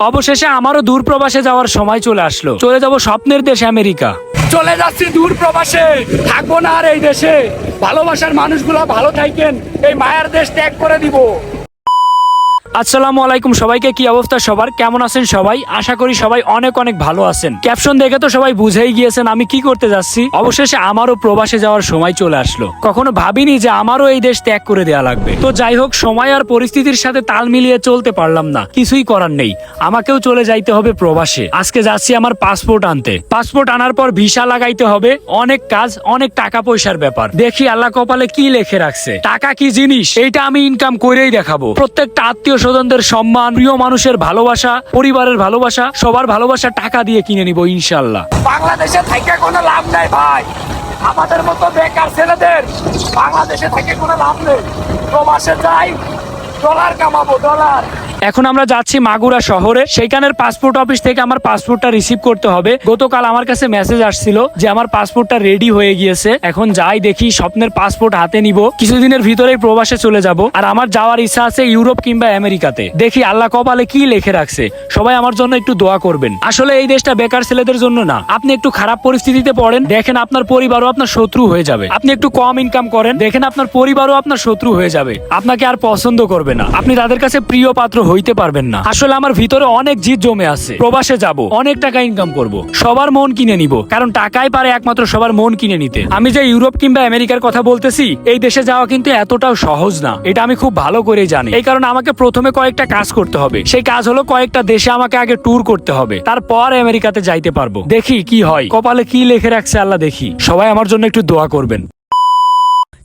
অবশেষে আমারও দূর প্রবাসে যাওয়ার সময় চলে আসলো। চলে যাব স্বপ্নের দেশ, আমেরিকা। চলে যাচ্ছি দূর প্রবাসে থাকব না আর এই দেশে। ভালোবাসার মানুষগুলো ভালো থাকেন এই মায়ের দেশ ত্যাগ করে দিব। আসসালামু আলাইকুম, সবাইকে কি অবস্থা সবার? কেমন আছেন সবাই? আশা করি সবাই অনেক অনেক ভালো আছেন। ক্যাপশন দেখে তো সবাই বুঝেই গিয়েছেন আমি কি করতে যাচ্ছি। অবশেষে আমারও প্রবাসে যাওয়ার সময় চলে আসলো। কখনো ভাবিনি যে আমারও এই দেশ ত্যাগ করে দেওয়া লাগবে। তো যাই হোক, সময় আর পরিস্থিতির সাথে তাল মিলিয়ে চলতে পারলাম না। কিছুই করার নেই। আমাকেও চলে যাইতে হবে প্রবাসে। আজকে যাচ্ছি আমার পাসপোর্ট আনতে। পাসপোর্ট আনার পর ভিসা লাগাইতে হবে। অনেক কাজ, অনেক টাকা পয়সার ব্যাপার। দেখি আল্লাহ কপালে কি লেখে রাখছে। টাকা কি জিনিস? এইটা আমি ইনকাম করেই দেখাবো। প্রত্যেকটা আত্মীয় স্বজনদের সম্মান, প্রিয় মানুষের ভালোবাসা, পরিবারের ভালোবাসা, সবার ভালোবাসা টাকা দিয়ে কিনে নিব ইনশাল্লাহ বাংলাদেশে থেকে কোনো লাভ নাই ভাই। আমাদের মতো বেকার ছেলেদের বাংলাদেশে থেকে কোনো লাভ নেই। প্রবাসে যাই, ডলার কামাবো, ডলার। এখন আমরা যাচ্ছি মাগুরা শহরে। সেইখানের পাসপোর্ট অফিস থেকে আমার পাসপোর্টটা রিসিভ করতে হবে। গতকাল আমার কাছে মেসেজ আসছিল যে আমার পাসপোর্টটা রেডি হয়ে গিয়েছে। এখন যাই দেখি, স্বপ্নের পাসপোর্ট হাতে নিব। কিছুদিনের ভিতরেই প্রবাসে চলে যাব। আর আমার যাওয়ার ইচ্ছা আছে ইউরোপ কিংবা আমেরিকাতে। দেখি আল্লাহ কপালে কি লেখে রাখছে। সবাই আমার জন্য একটু দোয়া করবেন। আসলে এই দেশটা বেকার ছেলেদের জন্য না। আপনি একটু খারাপ পরিস্থিতিতে পড়েন। দেখেন আপনার পরিবারও আপনার শত্রু হয়ে যাবে। আপনি একটু কম ইনকাম করেন। দেখেন আপনার পরিবারও আপনার শত্রু হয়ে যাবে। আপনাকে আর পছন্দ করবে না। আপনি তাদের কাছে প্রিয় পাত্র হইতে পারবেন না। আসলে আমার ভিতরে অনেক জিদ জমে আছে। প্রবাসে যাব, অনেক টাকা ইনকাম করব। সবার মন কিনে নিব, কারণ টাকাই পারে একমাত্র সবার মন কিনে নিতে। আমি যে ইউরোপ কিংবা আমেরিকার কথা বলতেছি, এই দেশে যাওয়া কিন্তু এতটাও সহজ না। এটা আমি খুব ভালো করে জানি। এই কারণে আমাকে প্রথমে কয়েকটা কাজ করতে হবে। সেই কাজ হলো কয়েকটা দেশে আমাকে আগে ট্যুর করতে হবে। তারপর আমেরিকাতে যাইতে পারব। দেখি কি হয়। কপালে কি লেখে রাখছে আল্লাহ দেখি। সবাই আমার জন্য একটু দোয়া করবেন।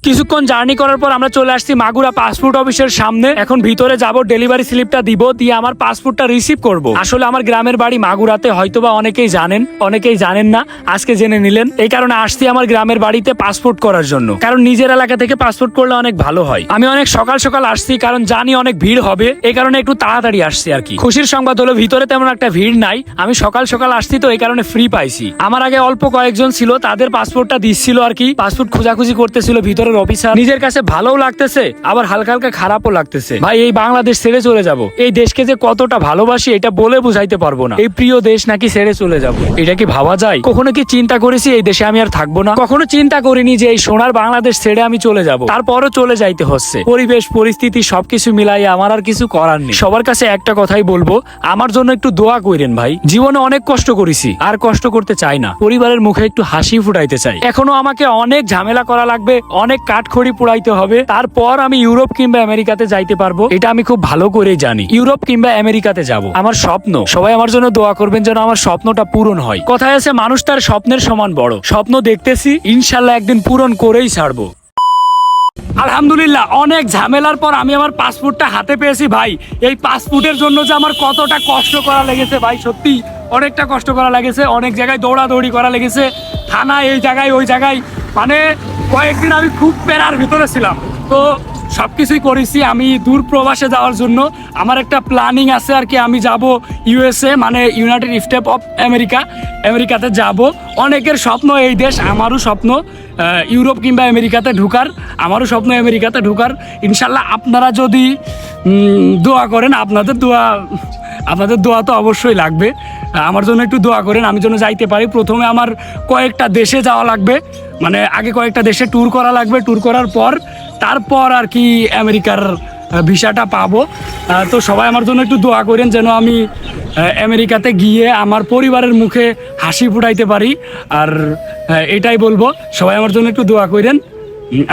কিছুক্ষণ জার্নি করার পর আমরা চলে আসছি মাগুরা পাসপোর্ট অফিসের সামনে। এখন ভিতরে যাব, ডেলিভারি স্লিপটা দিব, দিয়ে আমার পাসপোর্টটা রিসিভ করব। আসলে আমার গ্রামের বাড়ি মাগুরাতে, হয়তোবা অনেকেই জানেন অনেকেই জানেন না, আজকে জেনে নিলেন। এই কারণে আসছি আমার গ্রামের বাড়িতে পাসপোর্ট করার জন্য। কারণ নিজের এলাকা থেকে পাসপোর্ট করলে অনেক ভালো হয়। আমি অনেক সকাল সকাল আসছি, কারণ জানি অনেক ভিড় হবে। এই কারণে একটু তাড়াতাড়ি আসছি আর কি। খুশির সংবাদ হলো, ভিতরে তেমন একটা ভিড় নাই। আমি সকাল সকাল আসছি তো, এই কারণে ফ্রি পাইছি। আমার আগে অল্প কয়েকজন ছিল, তাদের পাসপোর্টটা দিচ্ছিল আর কি। পাসপোর্ট খোঁজাখুঁজি করতেছিল ভিতরের অফিসার। নিজের কাছে ভালোও লাগতেছে, আবার হালকা হালকা খারাপও লাগতেছে। ভাই, এই বাংলাদেশ ছেড়ে চলে যাব। এই দেশকে যে কতটা ভালোবাসি, এটা বলে বুঝাইতে পারব না। এই প্রিয় দেশ নাকি ছেড়ে চলে যাব। এটা কি ভাবা যায়? কখনো কি চিন্তা করেছি, এই দেশে আমি আর থাকব না? কখনো চিন্তা করিনি যে এই সোনার বাংলাদেশ ছেড়ে আমি চলে যাব। তারপরও চলে যাইতে হচ্ছে। পরিবেশ, পরিস্থিতি, সবকিছু মিলাই আমার আর কিছু করার নেই। সবার কাছে একটা কথাই বলব, আমার জন্য একটু দোয়া কইরেন ভাই। জীবনে অনেক কষ্ট করেছি, আর কষ্ট করতে চাই না। পরিবারের মুখে একটু হাসি ফুটাইতে চাই। এখনও আমাকে অনেক ঝামেলা করা লাগবে, অনেক কাঠখড়ি পুড়াইতে হবে। তারপর আমি ইউরোপ কিংবা আমেরিকাতে যাইতে পারব। এটা আমি খুব ভালো করেই জানি। ইউরোপ কিংবা আমেরিকাতে যাব। আমার স্বপ্ন। সবাই আমার জন্য দোয়া করবেন যেন আমার স্বপ্নটা পূরণ হয়। কথায় আছে, মানুষ তার স্বপ্নের সমান বড়। স্বপ্ন দেখতেছি, ইনশাল্লাহ একদিন পূরণ করেই ছাড়বো। আলহামদুলিল্লাহ, অনেক ঝামেলার পর আমি আমার পাসপোর্টটা হাতে পেয়েছি ভাই। এই পাসপোর্টের জন্য যে আমার কতটা কষ্ট করা লেগেছে ভাই, সত্যি অনেকটা কষ্ট করা লেগেছে। অনেক জায়গায় দৌড়াদৌড়ি করা লেগেছে। থানা এই জায়গায়, ওই জায়গায়। মানে কয়েকদিন আমি খুব প্যারার ভিতরে ছিলাম। তো সব কিছুই করেছি আমি দূর প্রবাসে যাওয়ার জন্য। আমার একটা প্ল্যানিং আছে আর কি, আমি যাব ইউএসএ মানে ইউনাইটেড স্টেট অফ আমেরিকা আমেরিকাতে যাব। অনেকের স্বপ্ন এই দেশ, আমারও স্বপ্ন ইউরোপ কিংবা আমেরিকাতে ঢুকার, আমারও স্বপ্ন আমেরিকাতে ঢুকার। ইনশাল্লাহ আপনারা যদি দোয়া করেন, আপনাদের দোয়া আপনাদের দোয়া তো অবশ্যই লাগবে। আমার জন্য একটু দোয়া করেন, আমি যেন যাইতে পারি। প্রথমে আমার কয়েকটা দেশে যাওয়া লাগবে। মানে আগে কয়েকটা দেশে ট্যুর করা লাগবে ট্যুর করার পর তারপর আর কি আমেরিকার ভিসাটা পাবো। তো সবাই আমার জন্য একটু দোয়া করেন যেন আমি আমেরিকাতে গিয়ে আমার পরিবারের মুখে হাসি ফুটাইতে পারি। আর এটাই বলব, সবাই আমার জন্য একটু দোয়া করেন।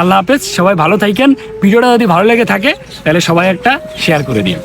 আল্লাহ হাফেজ, সবাই ভালো থাকেন। ভিডিওটা যদি ভালো লেগে থাকে, তাহলে সবাই একটা শেয়ার করে দিন।